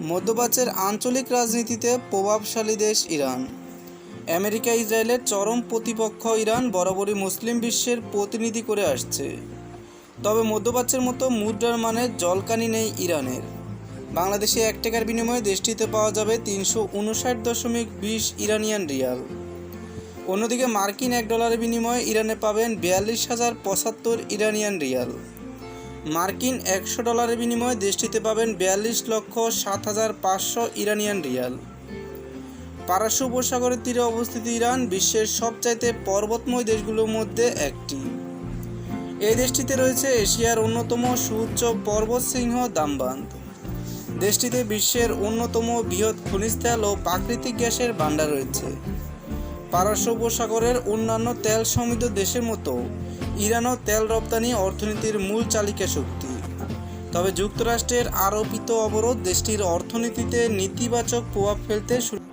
মধ্যপ্রাচ্যের আঞ্চলিক রাজনীতিতে প্রভাবশালী দেশ ইরান। আমেরিকা, ইসরায়েলের চরম প্রতিপক্ষ ইরান বরাবরই মুসলিম বিশ্বের প্রতিনিধি করে আসছে। তবে মধ্যপ্রাচ্যের মতো মুদ্রার মানে জলকানি নেই ইরানের। বাংলাদেশে এক টাকার বিনিময়ে দেশটিতে পাওয়া যাবে তিনশো উনষাট দশমিক বিশ ইরানিয়ান রিয়াল। অন্যদিকে মার্কিন এক ডলারের বিনিময়ে ইরানে পাবেন বিয়াল্লিশ হাজার পঁচাত্তর ইরানিয়ান রিয়াল। মার্কিন একশো ডলারের বিনিময়ে দেশটিতে পাবেন বিয়াল্লিশ লক্ষ সাত হাজার পাঁচশো ইরানিয়ান রিয়াল। পারস্য উপসাগরের তীরে অবস্থিত ইরান বিশ্বের সবচাইতে পর্বতময় দেশগুলোর মধ্যে একটি। এই দেশটিতে রয়েছে এশিয়ার অন্যতম সুউচ্চ পর্বত সিংহ দামবান্ধ দেশটিতে বিশ্বের অন্যতম বৃহৎ খনিজ তেল ও প্রাকৃতিক গ্যাসের ভাণ্ডার রয়েছে। পারস্য উপসাগরের অন্যান্য তেল সমৃদ্ধ দেশের মতো ইরানও তেল রপ্তানি অর্থনীতির মূল চালিকা শক্তি। তবে যুক্তরাষ্ট্রের আরোপিত অবরোধ দেশটির অর্থনীতিতে নেতিবাচক প্রভাব ফেলতে শুরু